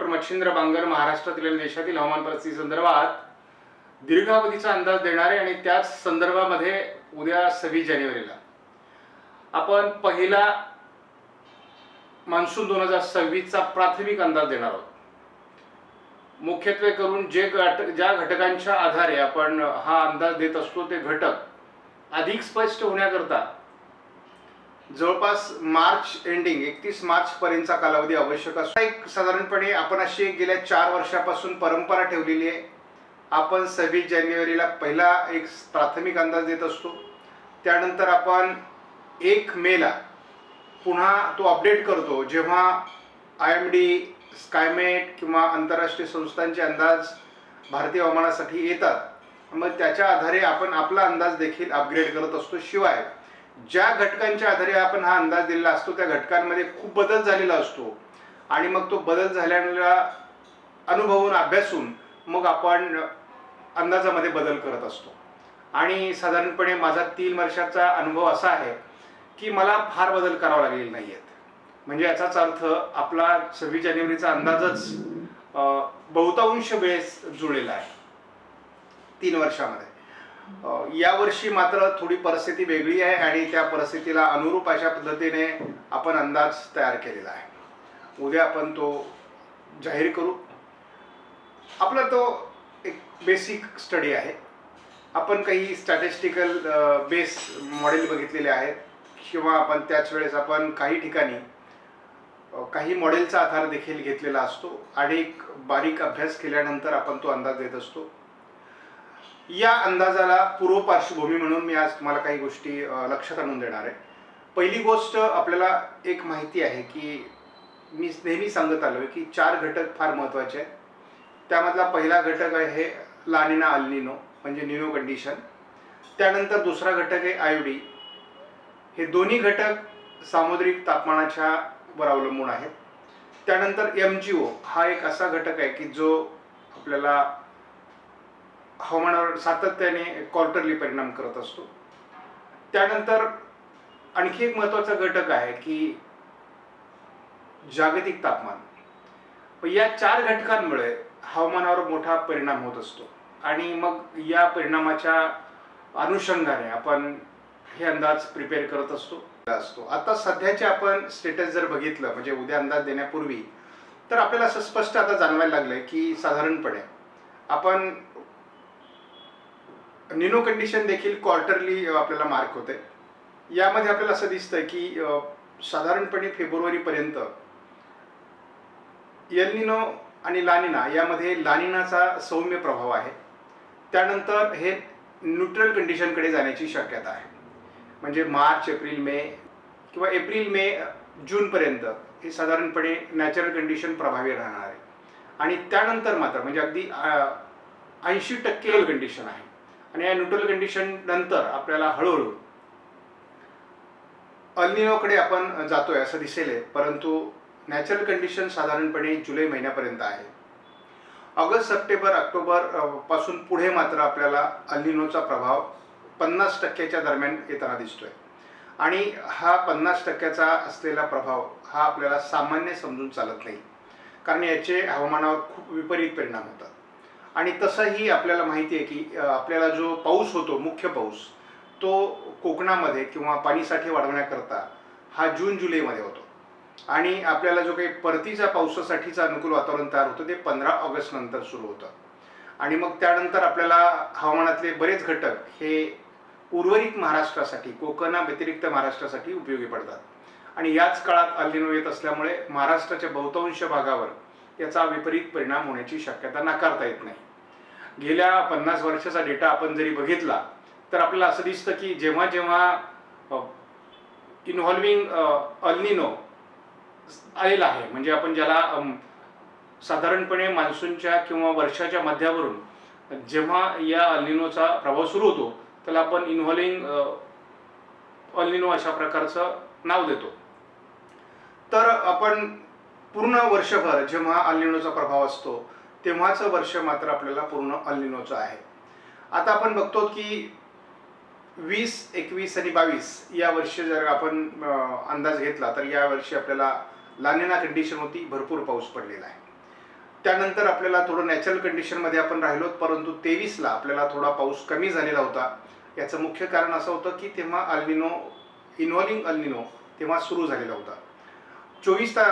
Doctor Machhindra Bangar महाराष्ट्रातील आणि देशातील हवामान परिस्थिती संदर्भात दीर्घावधीचा अंदाज देणारे आणि त्याच संदर्भामध्ये उद्या सव्वीस जानेवारीला. आपण पहिला मान्सून दोन हजार सव्वीसचा प्राथमिक अंदाज देणार आहोत. मुख्यत्वे करून जे घट ज्या घटकांच्या आधारे आपण हा अंदाज देत असतो ते घटक अधिक स्पष्ट होण्याकरता जवळपास मार्च एंडिंग एकतीस मार्च पर्यंतचा कालावधी आवश्यक असतो. एक साधारणपणे आपण अशी एक गेल्या चार वर्षापासून परंपरा ठेवलेली आहे. आपण सव्वीस जानेवारीला पहिला एक प्राथमिक अंदाज देत असतो. त्यानंतर आपण एक मेला पुन्हा तो अपडेट करतो. जेव्हा आय एम डी स्कायमेट किंवा आंतरराष्ट्रीय संस्थांचे अंदाज भारतीय हवामानासाठी येतात मग त्याच्या आधारे आपण आपला अंदाज देखील अपग्रेड करत असतो. शिवाय ज्या घटकांच्या आधारे आपण हा अंदाज दिलेला असतो त्या घटकांमध्ये खूप बदल झालेला असतो. आणि मग तो बदल झाल्याला अनुभवून अभ्यासून मग आपण अंदाजामध्ये बदल करत असतो. आणि साधारणपणे माझा तीन वर्षाचा अनुभव असा आहे की मला फार बदल करावा लागलेले नाही आहेत म्हणजे याचाच अर्थ आपला सव्वीस जानेवारीचा अंदाजच बहुतांश वेळेस जुळलेला आहे. तीन वर्षामध्ये. यावर्षी मात्र थोडी परिस्थिती वेगळी आहे आणि त्या परिस्थितीला अनुरूप अशा पद्धतीने आपण अंदाज तयार केलेला आहे. उद्या आपण तो जाहीर करू. आपला तो एक बेसिक स्टडी आहे. आपण काही स्टॅटिस्टिकल बेस मॉडेल बघितलेले आहेत किंवा आपण त्याच वेळेस आपण काही ठिकाणी काही मॉडेलचा आधार देखील घेतलेला असतो आणि एक बारीक अभ्यास केल्यानंतर आपण तो अंदाज देत असतो. या अंदाजाला पूर्व पार्श्वभूमी म्हणून मी आज तुम्हाला काही गोष्टी लक्षात आणून देणार आहे. पहिली गोष्ट आपल्याला एक माहिती आहे की मी नेहमी सांगत आलो की चार घटक फार महत्त्वाचे आहेत. त्यामधला पहिला घटक आहे लानिना अल्निनो म्हणजे निनो कंडिशन. त्यानंतर दुसरा घटक आहे आयोडी हे दोन्ही घटक सामुद्रिक तापमानाच्या वर अवलंबून आहेत. त्यानंतर एम जी ओ हा एक असा घटक आहे की जो आपल्याला हवामानावर सातत्याने क्वार्टरली परिणाम करत असतो. त्यानंतर आणखी एक महत्त्वाचा घटक आहे की जागतिक तापमान. या चार घटकांमुळे हवामानावर मोठा परिणाम होत असतो. आणि मग या परिणामाच्या अनुषंगाने आपण हे अंदाज प्रिपेअर करत असतो. असतो. आता सध्याचे आपण स्टेटस जर बघितलं म्हणजे उद्या अंदाज देण्यापूर्वी तर आपल्याला असं स्पष्ट आता जाणवायला लागलंय की साधारणपणे आपण निनो कंडिशन देखील क्वार्टरली आपल्याला मार्क होते यामध्ये आपल्याला असं दिसतंय की साधारणपणे फेब्रुवारीपर्यंत एलनिनो आणि लानिना यामध्ये लानिनाचा सौम्य प्रभाव आहे. त्यानंतर हे न्यूट्रल कंडिशनकडे जाण्याची शक्यता आहे. म्हणजे मार्च एप्रिल मे किंवा एप्रिल मे जूनपर्यंत हे साधारणपणे नॅचरल कंडिशन प्रभावी राहणार आहे. आणि त्यानंतर मात्र म्हणजे अगदी ऐंशी टक्के कंडिशन आहे. आणि या न्यूट्रल कंडिशन नंतर आपल्याला हळूहळू अल्निनोकडे आपण जातोय असं दिसेल आहे. परंतु नॅचरल कंडिशन साधारणपणे जुलै महिन्यापर्यंत आहे. ऑगस्ट सप्टेंबर ऑक्टोबरपासून पुढे मात्र आपल्याला अल्निनोचा प्रभाव पन्नास टक्क्याच्या दरम्यान येताना दिसतोय. आणि हा पन्नास टक्क्याचा असलेला प्रभाव हा आपल्याला सामान्य समजून चालत नाही. कारण याचे हवामानावर खूप विपरीत परिणाम होतात. आणि तसंही आपल्याला माहिती आहे की आपल्याला जो पाऊस होतो मुख्य पाऊस तो कोकणामध्ये किंवा पाणीसाठे वाढवण्याकरता हा जून जुलैमध्ये होतो. आणि आपल्याला जो काही परतीचा पावसासाठीचं अनुकूल वातावरण तयार होतं ते पंधरा ऑगस्ट नंतर सुरू होतं. आणि मग त्यानंतर आपल्याला हवामानातले बरेच घटक हे उर्वरित महाराष्ट्रासाठी कोकणा व्यतिरिक्त महाराष्ट्रासाठी उपयोगी पडतात. आणि याच काळात अल्लिनो येत असल्यामुळे महाराष्ट्राच्या बहुतांश भागावर याचा विपरीत परिणाम होण्याची शक्यता नाकारता येत नाही. गेल्या पन्नास वर्षाचा डेटा आपण जरी बघितला तर आपल्याला असं दिसतं की जेव्हा जेव्हा इन्व्हॉल्विंग अल्निनो आलेला आहे म्हणजे आपण ज्याला साधारणपणे मान्सूनच्या किंवा वर्षाच्या मध्यावरून जेव्हा या अल्निनोचा प्रभाव सुरू होतो त्याला आपण इन्व्हॉल्विंग अल्निनो अशा प्रकारचं नाव देतो. तर आपण पूर्ण वर्षभर जेव्हा अल्निनोचा प्रभाव असतो तेव्हाचं वर्ष मात्र आपल्याला पूर्ण अल्निनोचं आहे. आता आपण बघतो की वीस एकवीस आणि बावीस या वर्षी जर आपण अंदाज घेतला तर या वर्षी आपल्याला लानिना कंडिशन होती भरपूर पाऊस पडलेला आहे. त्यानंतर आपल्याला थोडं नॅचरल कंडिशनमध्ये आपण राहिलो परंतु तेवीसला आपल्याला थोडा पाऊस कमी झालेला होता. याचं मुख्य कारण असं होतं की तेव्हा अल्निनो इन्व्हॉल्विंग अल्निनो तेव्हा सुरू झालेला होता. चोवीस ता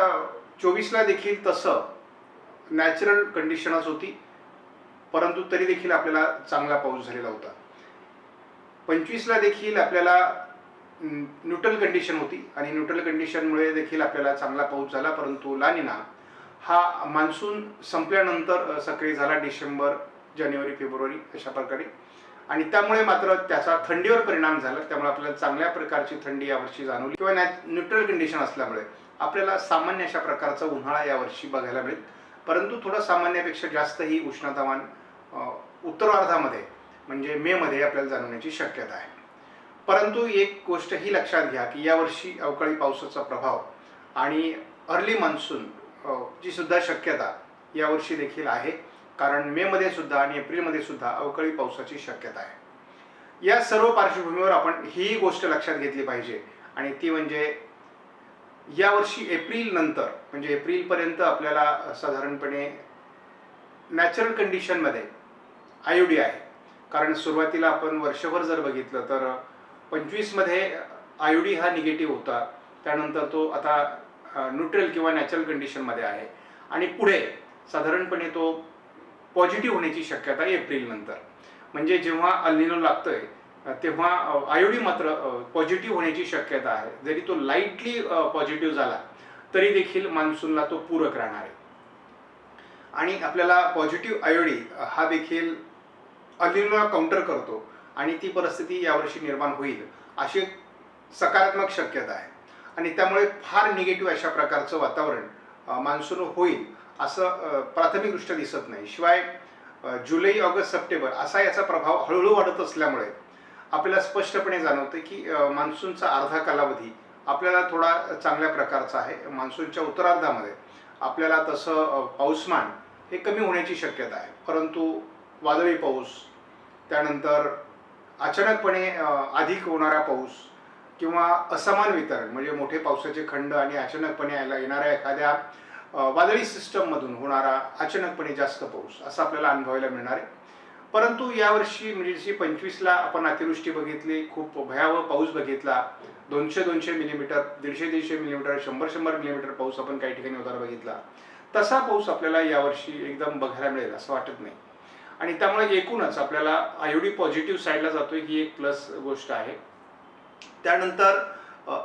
चोवीसला देखील तसं नॅचरल कंडिशनच होती परंतु तरी देखील आपल्याला चांगला पाऊस झालेला होता. पंचवीसला देखील आपल्याला न्यूट्रल कंडिशन होती आणि न्यूट्रल कंडिशनमुळे देखील आपल्याला चांगला पाऊस झाला परंतु लानिना हा मान्सून संपल्यानंतर सक्रिय झाला डिसेंबर जानेवारी फेब्रुवारी अशा प्रकारे. आणि त्यामुळे मात्र त्याचा थंडीवर परिणाम झाला त्यामुळे आपल्याला चांगल्या प्रकारची थंडी यावर्षी जाणवली. किंवा नॅ न्यूट्रल कंडिशन असल्यामुळे. आपल्याला सामान्य अशा प्रकारचा उन्हाळा यावर्षी बघायला मिळेल. परंतु थोडं सामान्यापेक्षा जास्त ही उष्णतामान उत्तरार्धामध्ये म्हणजे मेमध्ये आपल्याला जाणवण्याची शक्यता आहे. परंतु एक गोष्ट ही लक्षात घ्या की यावर्षी अवकाळी पावसाचा प्रभाव आणि अर्ली मान्सून जी सुद्धा शक्यता यावर्षी देखील आहे. कारण मेमध्ये सुद्धा आणि एप्रिलमध्ये सुद्धा अवकाळी पावसाची शक्यता आहे. या सर्व पार्श्वभूमीवर आपण ही गोष्ट लक्षात घेतली पाहिजे. आणि ती म्हणजे यावर्षी एप्रिल नंतर म्हणजे एप्रिलपर्यंत आपल्याला साधारणपणे नॅचरल कंडिशनमध्ये आय डी आहे. कारण सुरुवातीला आपण वर्षभर जर बघितलं तर पंचवीसमध्ये आय डी हा निगेटिव्ह होता. त्यानंतर तो आता न्यूट्रल किंवा नॅचरल कंडिशनमध्ये आहे. आणि पुढे साधारणपणे तो पॉझिटिव्ह होण्याची शक्यता एप्रिल नंतर. म्हणजे जेव्हा अल्निनो लागतोय तेव्हा आयोडी मात्र पॉझिटिव्ह होण्याची शक्यता आहे. जरी तो लाईटली पॉझिटिव्ह झाला तरी देखील मान्सूनला तो पूरक राहणार आहे. आणि आपल्याला पॉझिटिव्ह आयोडी हा देखील अल्निनोला काउंटर करतो आणि ती परिस्थिती यावर्षी निर्माण होईल अशी सकारात्मक शक्यता आहे. आणि त्यामुळे फार निगेटिव्ह अशा प्रकारचं वातावरण मान्सून होईल असं प्राथमिकदृष्ट्या दिसत नाही. शिवाय जुलै ऑगस्ट सप्टेंबर असा याचा प्रभाव हळूहळू वाढत असल्यामुळे आपल्याला स्पष्टपणे जाणवतं की मान्सूनचा अर्धा कालावधी आपल्याला थोडा चांगल्या प्रकारचा आहे. मान्सूनच्या उत्तरार्धामध्ये आपल्याला तसं पाऊसमान हे कमी होण्याची शक्यता आहे. परंतु वादळी पाऊस त्यानंतर अचानकपणे अधिक होणारा पाऊस किंवा असमान वितरण म्हणजे मोठे पावसाचे खंड आणि अचानकपणे यायला येणाऱ्या एखाद्या वादळी सिस्टममधून होणारा अचानकपणे जास्त पाऊस असं आपल्याला अनुभवायला मिळणार आहे. परंतु यावर्षी म्हणजे जशी पंचवीसला आपण अतिवृष्टी बघितली खूप भयावह पाऊस बघितला दोनशे दोनशे मिलीमीटर दीडशे दीडशे मिलीमीटर शंभर शंभर मिलीमीटर पाऊस आपण काही ठिकाणी होताना बघितला. तसा पाऊस आपल्याला यावर्षी एकदम बघायला मिळेल असं वाटत नाही. आणि त्यामुळे एकूणच आपल्याला आयोडी पॉझिटिव्ह साईडला जातोय ही एक प्लस गोष्ट आहे. त्यानंतर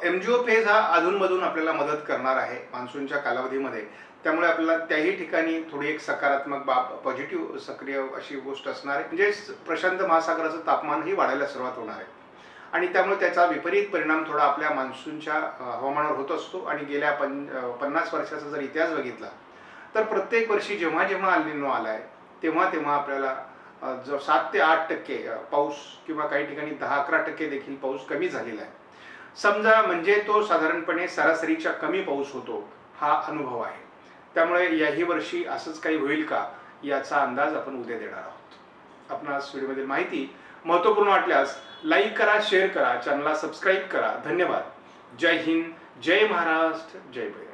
एम जी ओ फेज हा अधूनमधून आपल्याला मदत करणार आहे मान्सूनच्या कालावधीमध्ये. त्यामुळे आपल्याला त्याही ठिकाणी थोडी एक सकारात्मक बाब पॉझिटिव्ह सक्रिय अशी गोष्ट असणार आहे. म्हणजे प्रशांत महासागराचं तापमानही वाढायला सुरुवात होणार आहे. आणि त्यामुळे त्याचा विपरीत परिणाम थोडा आपल्या मान्सूनच्या हवामानावर होत असतो. आणि गेल्या पन पन्नास वर्षाचा जर इतिहास बघितला तर प्रत्येक वर्षी जेव्हा जेव्हा अल्निनो आहे तेव्हा तेव्हा आपल्याला जो सात ते आठ टक्के पाऊस किंवा काही ठिकाणी दहा अकरा टक्के देखील पाऊस कमी झालेला आहे. समजा म्हणजे तो साधारणपणे सरासरीच्या कमी पाऊस होतो हा अनुभव आहे. त्यामुळे याही वर्षी असंच काही होईल का याचा अंदाज आपण उद्या देणार आहोत. आपणास व्हिडिओमधील माहिती महत्त्वपूर्ण वाटल्यास लाईक करा शेअर करा चॅनलला सबस्क्राईब करा. धन्यवाद. जय हिंद जय महाराष्ट्र जय भैरव.